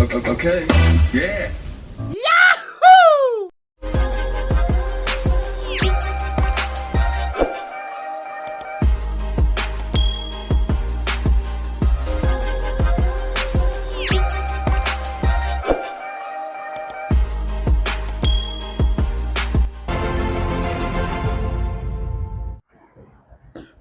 Okay. Yeah.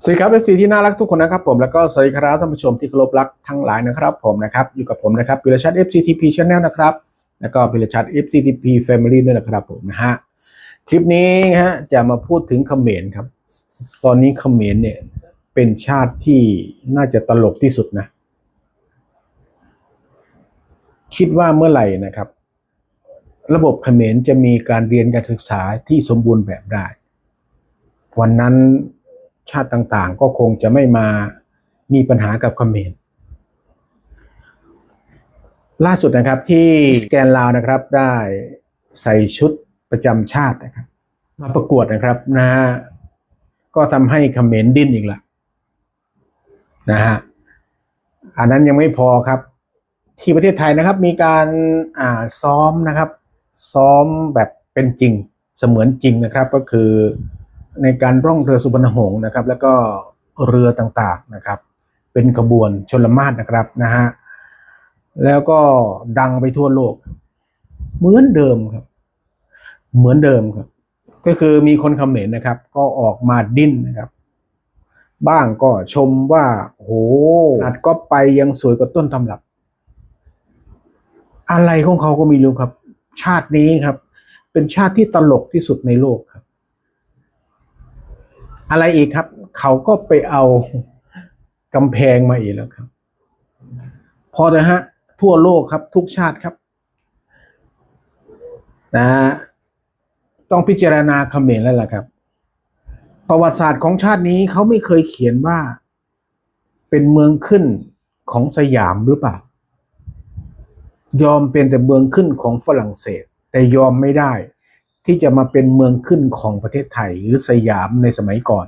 สวัสดีครับเอฟซีที่น่ารักทุกคนนะครับผมแล้วก็สวัสดีครับท่านผู้ชมที่เคารพรักทั้งหลายนะครับผมนะครับอยู่กับผมนะครับพิรชัด FCTP Channel นะครับแล้วก็พิรชัด FCTP Family ด้วยนะครับผมนะฮะคลิปนี้ฮะจะมาพูดถึงเขมรครับ ตอนนี้เขมรเนี่ยเป็นชาติที่น่าจะตลกที่สุดนะ คิดว่าเมื่อไหร่นะครับ ระบบเขมรจะมีการเรียนการศึกษาที่สมบูรณ์แบบได้ วันนั้น ชาติต่างๆ ก็คงจะไม่มามีปัญหากับเขมรล่าสุดนะครับที่สแกนลาวนะครับได้ใส่ชุดประจำชาตินะครับ มาประกวดนะครับนะฮะก็ทำให้เขมรดิ้นอีกละนะฮะอันนั้นยังไม่พอครับ ที่ประเทศไทยนะครับมีการอ่าซ้อมนะครับ ซ้อมแบบเป็นจริงเสมือนจริงนะครับก็คือ ในการร่องเรือสุพรรณหงษ์นะครับ แล้วก็เรือต่างๆนะครับ เป็นขบวนชนละมาศนะครับนะฮะแล้วก็ดังไปทั่วโลก เหมือนเดิมครับ เหมือนเดิมครับ ก็คือมีคนคอมเมนต์นะครับ ก็ออกมาดิ้นนะครับ บ้างก็ชมว่าโหอัดก็ไปยังสวยกว่าต้นตำรับ อะไรของเขาก็ม่รู้ครับ ชาตินี้ครับ เป็นชาติที่ตลกที่สุดในโลก อะไรอีกครับ เขาก็ไปเอากำแพงมาอีกแล้วครับ พอนะฮะ ทั่วโลกครับ ทุกชาติครับนะต้องพิจารณาเขมรแล้วล่ะครับ ประวัติศาสตร์ของชาตินี้เขาไม่เคยเขียนว่า เป็นเมืองขึ้นของสยามหรือเปล่า ยอมเป็นแต่เมืองขึ้นของฝรั่งเศส แต่ยอมไม่ได้ ที่จะมาเป็นเมืองขึ้นของประเทศไทย หรือสยามในสมัยก่อน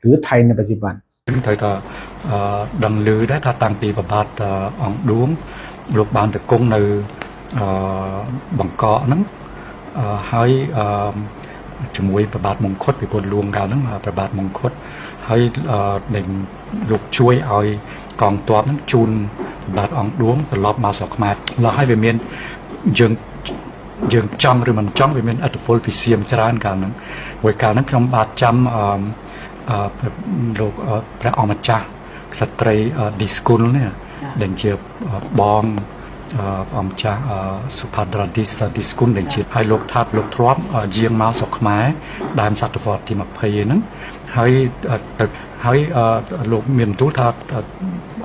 หรือไทยในปัจจุบัน chúng tôi có đầm lưới đã tha tăng tì và bát ông đuống lục bàn từ cung nữ bằng cọ nắng hai chúng mui và bát mông khốt bị buồn luồng gạo nắng và bát mông khốt hai đỉnh lục chuối oi còn toán nắng chun bát ông đuống và lọp mà sọc mạt là hai về miền dương លួងកាលហ្នឹងប្របាទមង្គតហើយអឺដែលលោកជួយឲ្យកងទ័ពហ្នឹងជូនប្របាទអង្គឌួងត្រឡប់មកស្រុកខ្មែរឡោះហើយវាមានយើងយើងចង់ឬមិនចង់វាមានអត្តពលពីសៀមច្រើនកាលហ្នឹងព្រោះកាលហ្នឹងខ្ញុំបាទចាំអឺអឺព្រះលោកអឺព្រះអង្គម្ចាស់ក្សត្រីអឺឌីស្គុលនេះដែលជាអឺបងអឺព្រះអង្គម្ចាស់អឺសុផាដ្រាឌីសឌីស្គុលដែលជាហើយលោកថាតលោកធ្លាប់អឺយាងមកស្រុកខ្មែរដើមសតវត្សទី20ហ្នឹងហើយអឺទៅហើយអឺលោកមានបន្ទូលថាអឺ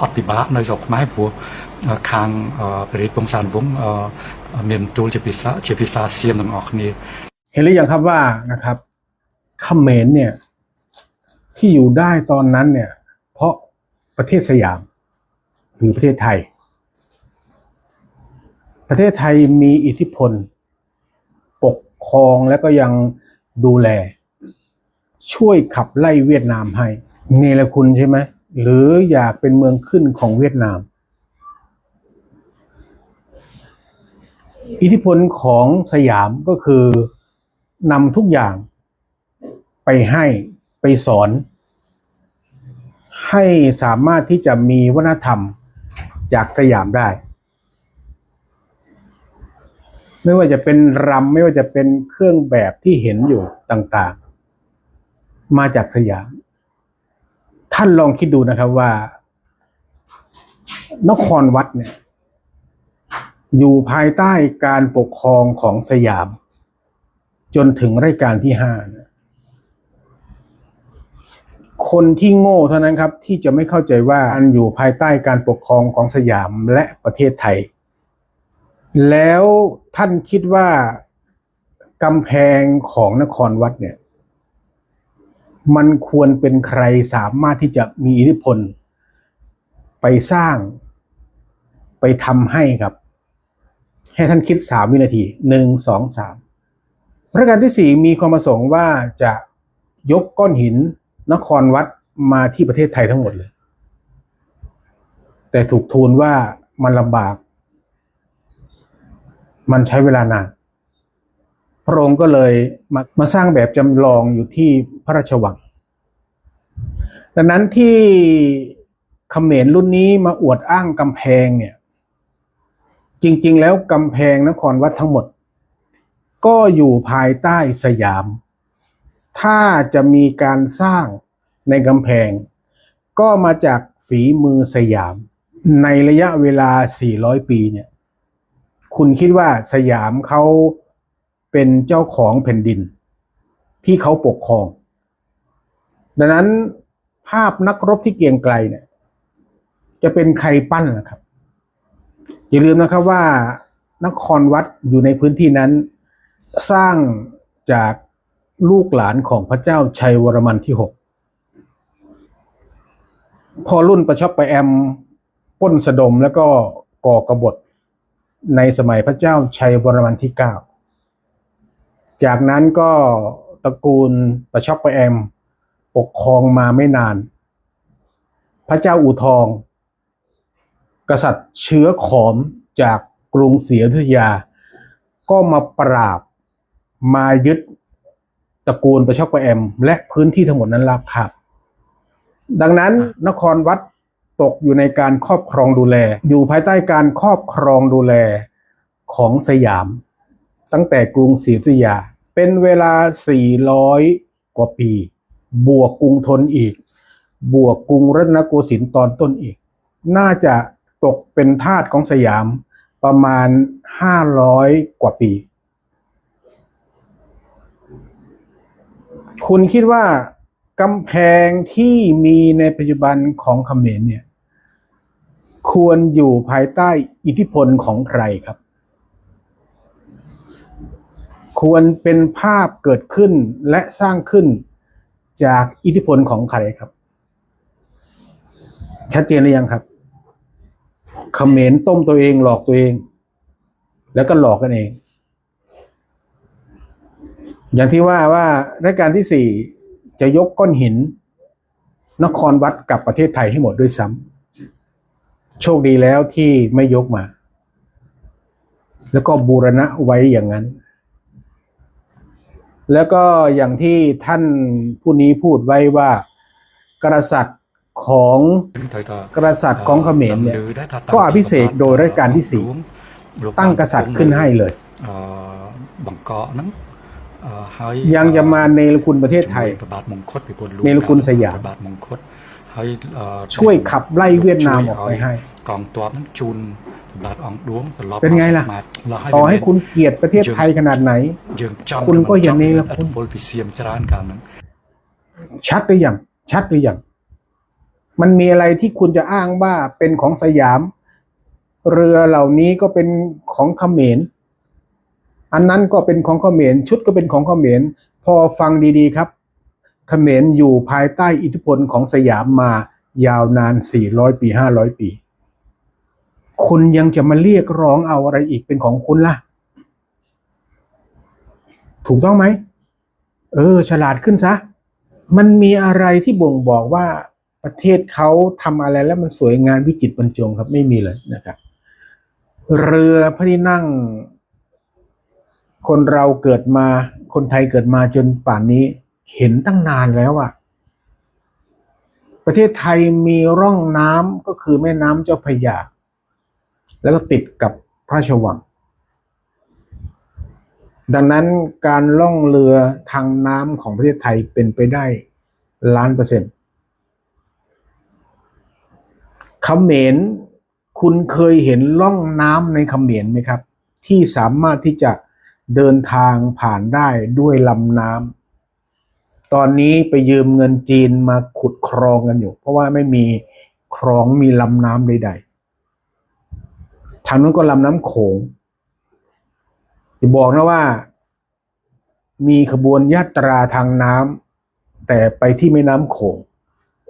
អត់ពិបាកនៅស្រុកខ្មែរព្រោះអឺ ខាងអឺព្រះរាជពងសានវង្សអឺមានបន្ទូលជាភាសាជាភាសាសៀមទាំងអស់គ្នា เห็นหรือยังครับว่านะครับเขมรเนี่ย ที่อยู่ได้ตอนนั้นเนี่ย เพราะประเทศสยาม หรือประเทศไทย ประเทศไทยมีอิทธิพล ปกครองและก็ยังดูแล ช่วยขับไล่เวียดนามให้เนรคุณใช่ไหมหรืออยากเป็นเมืองขึ้นของเวียดนาม อิทธิพลของสยามก็คือนำทุกอย่างไปให้ไปสอน ให้สามารถที่จะมีวัฒนธรรมจากสยามได้ ไม่ว่าจะเป็นรำไม่ว่าจะเป็นเครื่องแบบที่เห็นอยู่ต่างๆ มาจากสยาม ท่านลองคิดดูนะครับว่า นครวัดเนี่ย อยู่ภายใต้การปกครองของสยาม จนถึงรายการที่ห้าคนที่โง่เท่านั้นครับ ที่จะไม่เข้าใจว่าอันอยู่ภายใต้การปกครองของสยามและประเทศไทย แล้วท่านคิดว่ากำแพงของนครวัดเนี่ย มันควรเป็นใครสามารถที่จะมีอิทธิพล ไปสร้าง ไปทำให้ครับ ให้ท่านคิดสามวินาทีหนึ่งสองสามประการที่สี่มีความประสงค์ว่าจะยกก้อนหินนครวัดมาที่ประเทศไทยทั้งหมดเลย แต่ถูกทูลว่ามันลำบาก มันใช้เวลานาน พระองค์ก็เลยมามาสร้างแบบจำลองอยู่ที่พระราชวัง ดังนั้นที่เขมรรุ่นนี้มาอวดอ้างกำแพงเนี่ย จริง ๆ แล้วกำแพงนครวัดทั้งหมด ก็อยู่ภายใต้สยาม ถ้าจะมีการสร้างในกำแพง ก็มาจากฝีมือสยาม ในระยะเวลา 400 ปีเนี่ย คุณคิดว่าสยามเขาเป็นเจ้าของแผ่นดิน ที่เขาปกครอง ดังนั้นภาพนักรบที่เกียงไกรเนี่ย จะเป็นใครปั้นล่ะครับ อย่าลืมนะครับว่านครวัดอยู่ในพื้นที่นั้น สร้างจากลูกหลานของพระเจ้าชัยวรมันที่หกพอรุ่นประชอบไปแอมป้นสะดมแล้วก็ก่อกบฏในสมัยพระเจ้าชัยวรมันที่เก้าจากนั้นก็ตระกูลประชอบไปแอมปกครองมาไม่นาน พระเจ้าอู่ทอง กษัตริย์เชื้อขอมจากกรุงศรีอยุธยา ก็มาปราบมายึดตระกูลประชอบประแอม และพื้นที่ทั้งหมดนั้นราบคาบดังนั้นนครวัดตกอยู่ในการครอบครองดูแล อยู่ภายใต้การครอบครองดูแลของสยาม ตั้งแต่กรุงศรีอยุธยา เป็นเวลา 400 กว่าปี บวกกรุงธนอีก บวกกรุงรัตนโกสินทร์ตอนต้นอีก น่าจะ ตกเป็นทาสของสยามประมาณ 500 กว่าปี คุณคิดว่ากำแพงที่มีในปัจจุบันของเขมรเนี่ย ควรอยู่ภายใต้อิทธิพลของใครครับ ควรเป็นภาพเกิดขึ้นและสร้างขึ้นจากอิทธิพลของใครครับ ชัดเจนหรือยังครับ เขมรต้มตัวเองหลอกตัวเอง แล้วก็หลอกกันเอง อย่างที่ว่าว่ารัชกาลที่สี่จะยกก้อนหิน นครวัดกับประเทศไทยให้หมดด้วยซ้ำโชคดีแล้วที่ไม่ยกมา แล้วก็บูรณะไว้อย่างนั้น แล้วก็อย่างที่ท่านผู้นี้พูดไว้ว่ากษัตริย์ ของกษัตริย์ของเขมรเนี่ยก็อภิเษกโดยรัชกาลที่สี่ตั้งกษัตริย์ขึ้นให้เลยบังเกาะนั้นยังจะมาในรคุณประเทศไทยในรคุณสยามช่วยขับไล่เวียดนามออกไปให้กองตัวนั้นจุนบาดองดวงเป็นไงล่ะ ต่อให้คุณเกลียดประเทศไทยขนาดไหน คุณก็อย่างนี้ละคุณชัดหรือยัง ชัดหรือยัง มันมีอะไรที่คุณจะอ้างว่าเป็นของสยาม เรือเหล่านี้ก็เป็นของเขมรอันนั้นก็เป็นของเขมรชุดก็เป็นของเขมรพอฟังดีๆครับเขมรอยู่ภายใต้อิทธิพลของสยามมายาวนาน 400 ปี 500 ปี คุณยังจะมาเรียกร้องเอาอะไรอีกเป็นของคุณล่ะ ถูกต้องไหม เออ ฉลาดขึ้นซะ มันมีอะไรที่บ่งบอกว่า ประเทศเขาทำอะไรแล้วมันสวยงามวิจิตรบรรจงครับไม่มีเลยนะครับเรือพระที่นั่ง คนเราเกิดมาคนไทยเกิดมาจนป่านนี้เห็นตั้งนานแล้วอะประเทศไทยมีร่องน้ำก็คือแม่น้ำเจ้าพระยา แล้วก็ติดกับพระราชวัง ดังนั้นการล่องเรือทางน้ำของประเทศไทยเป็นไปได้ล้านเปอร์เซ็นต์ เขมรคุณเคยเห็นล่องน้ำในเขมรไหมครับ ที่สามารถที่จะเดินทางผ่านได้ด้วยลำน้ำตอนนี้ไปยืมเงินจีนมาขุดคลองกันอยู่ เพราะว่าไม่มีคลองมีลำน้ำใดๆทางนั้นก็ลำน้ำโขงอย่าบอกนะว่า มีขบวนยาตราทางน้ำแต่ไปที่แม่น้ำโขง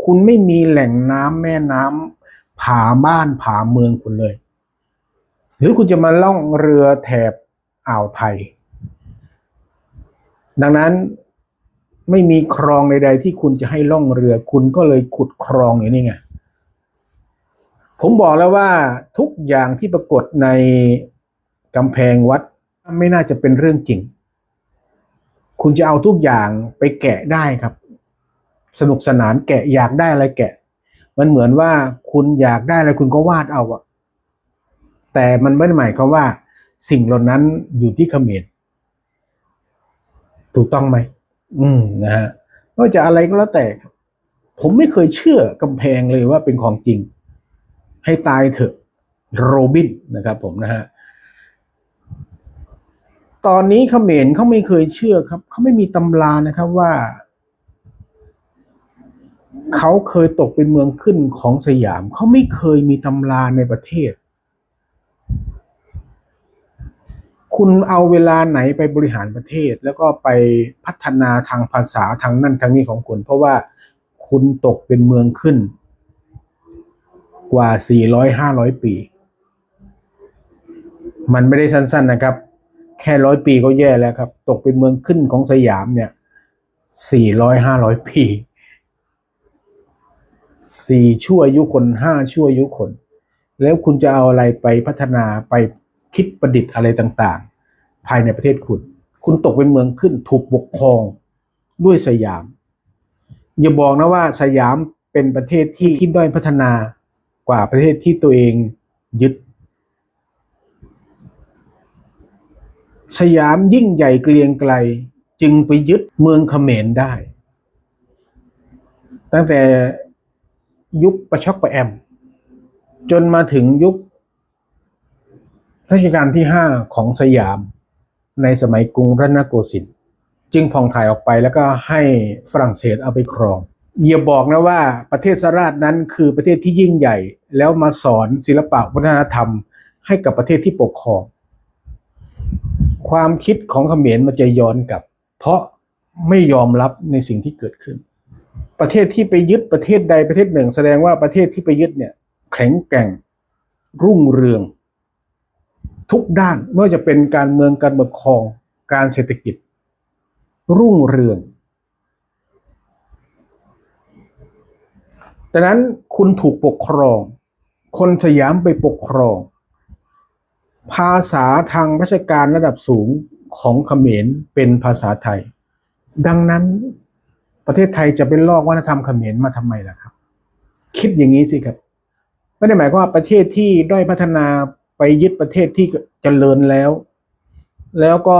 คุณไม่มีแหล่งน้ำแม่น้ำ ผาบ้านผาเมืองคุณเลย หรือคุณจะมาล่องเรือแถบอ่าวไทย ดังนั้นไม่มีคลองใด ๆ ที่คุณจะให้ล่องเรือคุณก็เลยขุดคลองอย่างนี้ไงผมบอกแล้วว่าทุกอย่างที่ปรากฏในกกำแพงวัดไม่น่าจะเป็นเรื่องจริง คุณจะเอาทุกอย่างไปแกะได้ครับ สนุกสนานแกะอยากได้อะไรแกะ มันเหมือนว่าคุณอยากได้อะไรคุณก็วาดเอาอะแต่มันไม่ได้หมายความว่า สิ่งเหล่านั้นอยู่ที่เขมรถูกต้องไหมอืมนะฮะไม่ว่าจะอะไรก็แล้วแต่ ผมไม่เคยเชื่อกำแพงเลยว่าเป็นของจริง ให้ตายเถอะ โรบินนะครับผมนะฮะตอนนี้เขมรเขาไม่เคยเชื่อครับเขาไม่มีตำรานะครับว่า เขาเคยตกเป็นเมืองขึ้นของสยาม เขาไม่เคยมีตำราในประเทศ คุณเอาเวลาไหนไปบริหารประเทศ แล้วก็ไปพัฒนาทางภาษาทางนั่นทางนี้ของคุณเพราะว่าคุณตกเป็นเมืองขึ้น กว่า 400-500 ปี มันไม่ได้สั้น ๆนะครับ แค่ร้อยปีก็แย่แล้วครับ ตกเป็นเมืองขึ้นของสยามเนี่ยสี่ร้อยห้าร้อยปี สี่ชั่วอายุคนห้าชั่วอายุคน แล้วคุณจะเอาอะไรไปพัฒนาไปคิดประดิษฐ์อะไรต่างๆ ภายในประเทศคุณ คุณตกเป็นเมืองขึ้นถูกปกครองด้วยสยาม อย่าบอกนะว่าสยามเป็นประเทศที่ที่ด้อยพัฒนากว่าประเทศที่ตัวเองยึด สยามยิ่งใหญ่เกรียงไกลจึงไปยึดเมืองเขมรได้ ตั้งแต่ ยุคประชอกประแอม จนมาถึงยุครัชกาลที่ห้าของสยาม ในสมัยกรุงรัตนโกสินทร์จึงผ่องถ่ายออกไปแล้วก็ให้ฝรั่งเศสเอาไปครองอย่าบอกนะว่าประเทศสราชนั้นคือประเทศที่ยิ่งใหญ่ แล้วมาสอนศิลปะวัฒนธรรม ให้กับประเทศที่ปกครอง ความคิดของเขมรมันจะย้อนกลับ เพราะไม่ยอมรับในสิ่งที่เกิดขึ้น ประเทศที่ไปยึดประเทศใดประเทศหนึ่ง แสดงว่าประเทศที่ไปยึดเนี่ย แข็งแกร่ง รุ่งเรือง ทุกด้านไม่ว่าจะเป็นการเมืองการปกครองการเศรษฐกิจ รุ่งเรืองดังนั้นคุณถูกปกครอง คนสยามไปปกครอง ภาษาทางราชการระดับสูงของเขมรเป็นภาษาไทย ดังนั้น ประเทศไทยจะเป็นลอกวัฒนธรรมเขมรมาทำไมล่ะครับ คิดอย่างนี้สิครับ ไม่ได้หมายความว่าประเทศที่ด้อยพัฒนาไปยึดประเทศที่เจริญแล้ว แล้วก็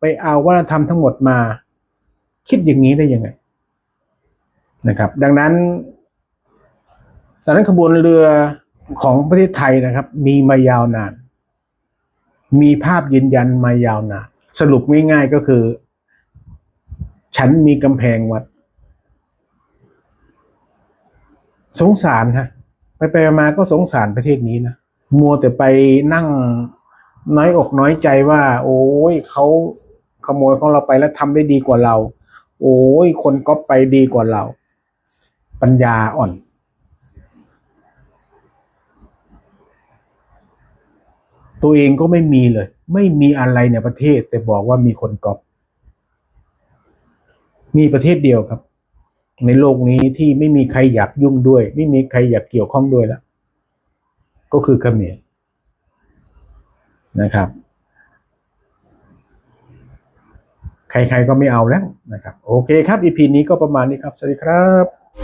ไปเอาวัฒนธรรมทั้งหมดมา คิดอย่างนี้ได้ยังไงนะครับ ดังนั้นดังนั้นขบวนเรือของประเทศไทยนะครับ มีมายาวนาน มีภาพยืนยันมายาวนาน สรุปง่ายๆก็คือ ฉันมีกำแพงวัด สงสารฮะ ไปไปมาก็สงสารประเทศนี้นะมัวแต่ไปนั่งน้อยอกน้อยใจว่า โอ้ยเขาขโมยของเราไปแล้วทำได้ดีกว่าเรา โอ้ยคนก๊อปไปดีกว่าเรา ปัญญาอ่อน ตัวเองก็ไม่มีเลย ไม่มีอะไรในประเทศ แต่บอกว่ามีคนก๊อป มีประเทศเดียวครับ ในโลกนี้ที่ไม่มีใครอยากยุ่งด้วย ไม่มีใครอยากเกี่ยวข้องด้วยแล้วก็คือเขมรนะครับ ใครๆก็ไม่เอาแล้วนะครับ โอเคครับอีพีนี้ก็ประมาณนี้ครับ สวัสดีครับ